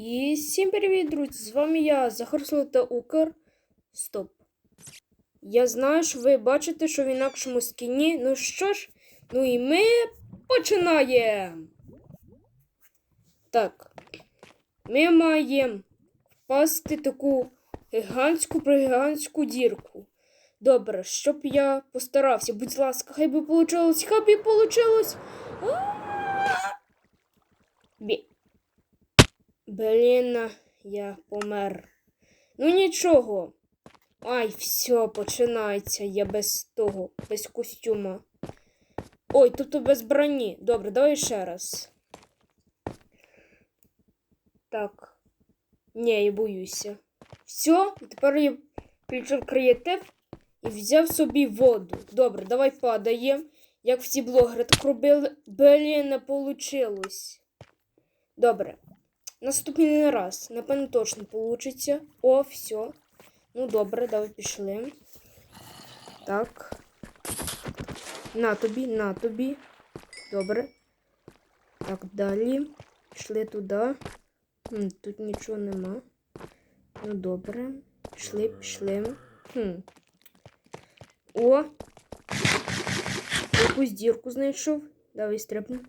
І всім привіт, друзі! З вами я, Захар та Укр. Стоп. Я знаю, що ви бачите, що в інакшому скіні. Ну що ж, ну і ми починаємо. Так. Ми маємо впасти таку гігантську гігантську дірку. Добре, щоб я постарався, будь ласка, хай би получилось, хай би получилось. Бі. Блін, я помер. Ну нічого. Ай, все, починається. Я без того, без костюма. Ой, тобто без броні. Добре, давай ще раз. Так. Ні, я боюся. Все, тепер я включив креатив і взяв собі воду. Добре, давай падаємо. Як всі блогери так робили. Блін, не получилось. Добре. Наступний раз, напевно, точно получиться. О, все. Ну, добре, давай пішли. Так. На тобі, на тобі. Добре. Так, далі. Пішли туди. Хм, тут нічого нема. Ну, добре. Пішли, пішли. Хм. О! Якусь дірку знайшов. Давай стрибнемо.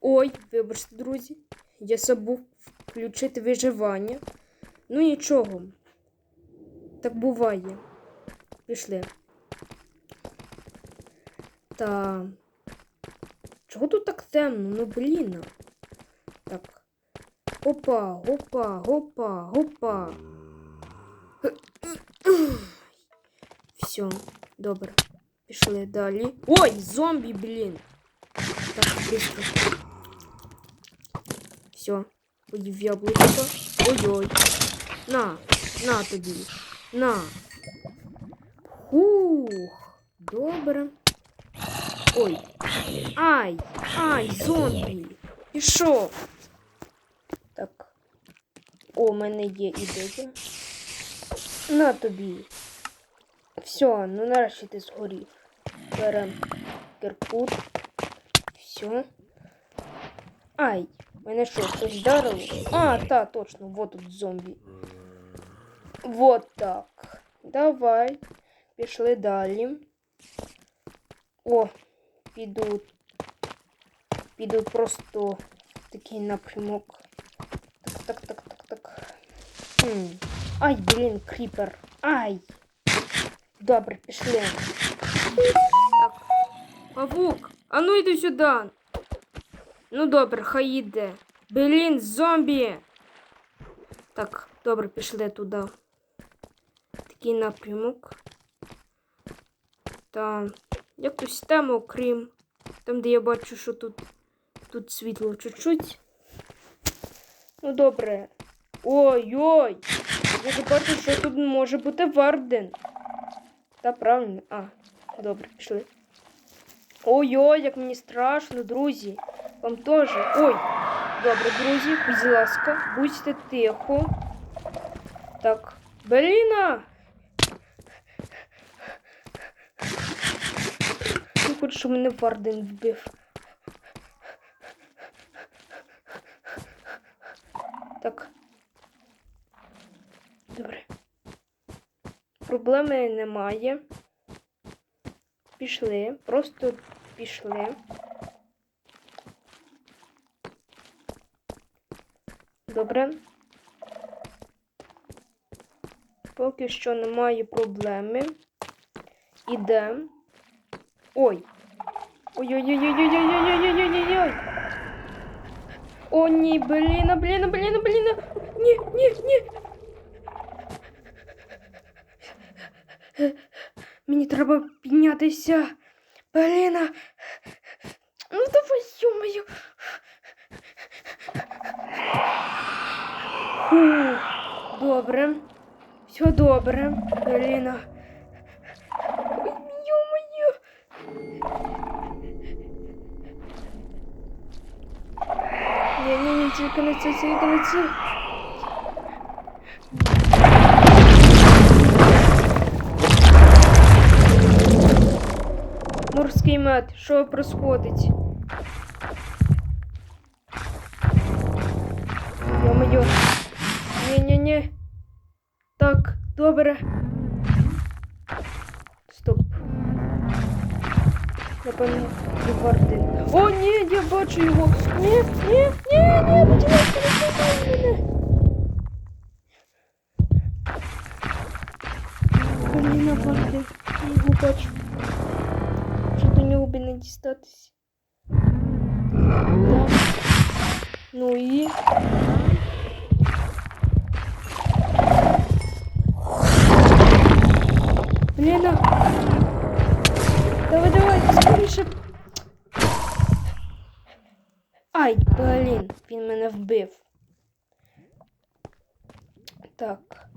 Ой, вибачте, друзі. Я забув включити виживання. Ну нічого. Так буває. Пішли. Та. Чого тут так темно? Ну блін. Так. Опа, опа, опа, опа. Все, добре. Пішли далі. Ой, зомбі, блін. Так, быстро. Все, поїв яблучко. Ой-ой. На, на тобі. На. Хух. Добре. Ой. Ай! Ай, зомбі. Пішов. Так. О, у мене є ідея. На тобі. Все, ну нарешті ти згорів. Берем кирпут. Все. Ай, мене що, хтось вдарило? А, та, точно, вот тут зомбі. Вот так. Давай. Пішли далі. О, піду. Піду просто в такий напрямок. Так, так, так, так, так. Хм. Ай, блін, кріпер. Ай. Добре, пішли. Так. Павук, а ну йди сюди. Ну добре, хай йде. Блін, зомбі. Так, добре, пішли туди. Такий напрямок. Та якось там, окрім. Там, де я бачу, що тут тут світло чуть-чуть. Ну добре. Ой-ой! Я вже бачу, що тут може бути Варден. Та правильно. А, добре, пішли. Ой-ой, як мені страшно, друзі. Вам теж. Ой! Добре, друзі, будь ласка, будьте тихо. Так, Беліна! Не хочу, щоб мене Варден вбив. Так. Добре. Проблеми немає. Пішли. Просто пішли. Добре. Поки що немає проблеми. Ідемо. Ой. Ой-ой-ой-ой-ой-ой-ой-ой-ой-ой-ой-ой-ой. О, ні, блін, блін, блін, блін. Ні, ні, ні. Мені треба піднятися. Блін. Ну давай, ё-моё. Фух, добре. Все добре. Блін. Ё-моё. Ні-ні-ні, тільки не це, тільки не це. Морський мед, що происходить? Йо-моє. Йо-моє. Ні-ні-ні. Так, добре. Стоп. Напевно, Вардин. О, ні, я бачу його. Ні, ні, ні, ні, будь ласка, не чекай мене. Блін, на Вардин. Я його бачу. Що до нього би не дістатись. Так. Ну і. він мене вбив. Так.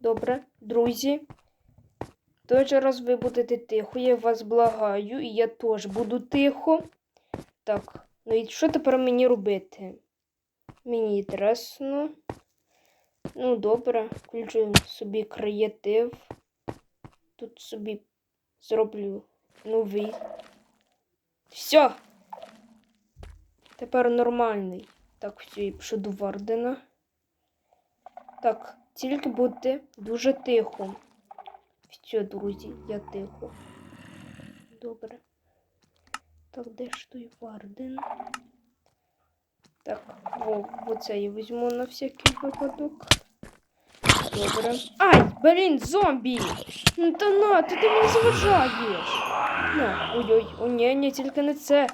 Добре, друзі. Той же раз ви будете тихо, я вас благаю, і я теж буду тихо. Так, ну і що тепер мені робити? Мені інтересно. Ну, добре, включу собі креатив. Тут собі зроблю новий. Все. Тепер нормальний. Так, все, я пишу до Вардена. Так, тільки будьте дуже тихо. Все, друзі, я тихо. Добре. Так, де ж той Варден? Так, о, оце я візьму на всякий випадок. Добре. Ай, блін, зомбі! Ну та на, ти ти мені заважаєш. Ну, ой-ой, о, ні, ні, тільки не це.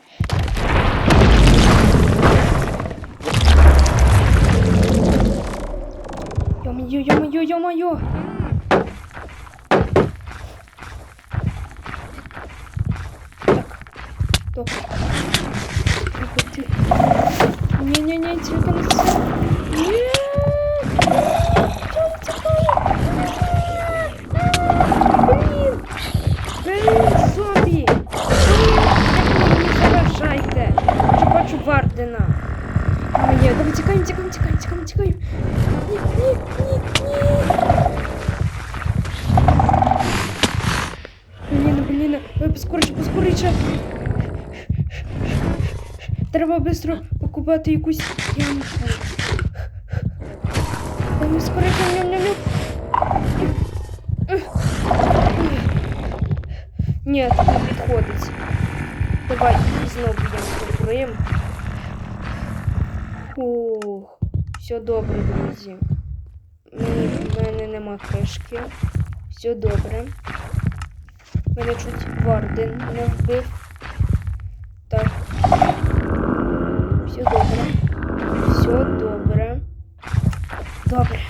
Йо-моє, йо-моє, йо-моє. Так. Виходи. Ні-ні-ні, тільки не це. Ні! Блін! Блін, зомбі! Блін, заважайте! Вже бачу Вардена. Ой, давай тікаємо, тікаємо, тікаємо, тікаємо, тікаємо. Ні, ні, ні, ні. Блін, блін, ой, поскоріше, поскоріше. Треба швидко покупати якусь ямку. Ой, скоріше, ням-ням-ням. Ні, не підходить. Давай знову ямку відкриємо. Фух, все добре, друзі. У мене нема кришки. Все добре. Мене чуть Варден не вбив. Так. Все добре. Все добре. Добре.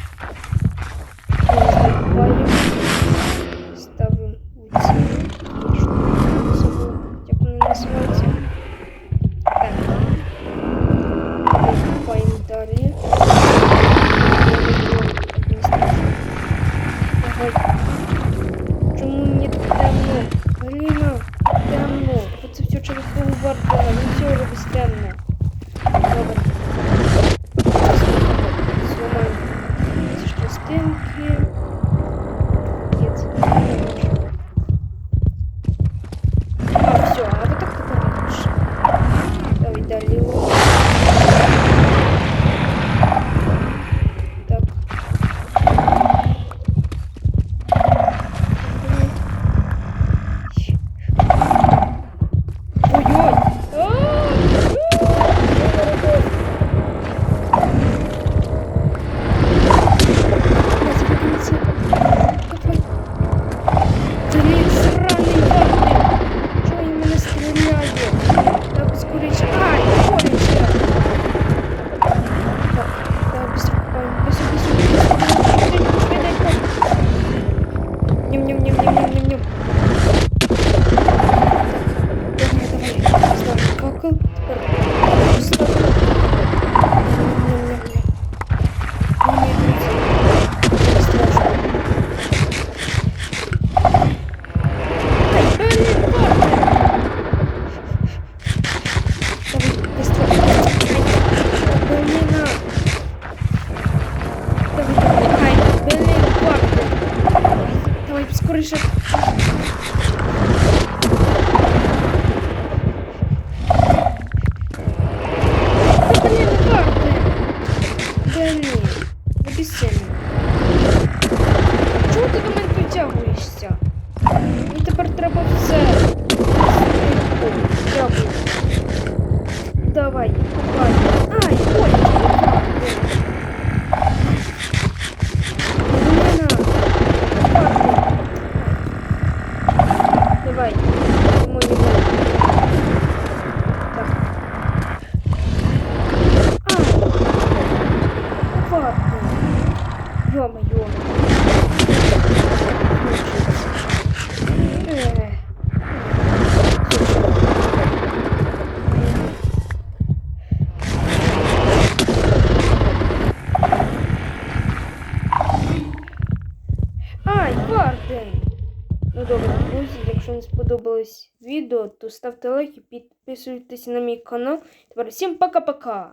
Сподобалось відео, то ставте лайки, підписуйтесь на мій канал. Тепер всім пока-пока!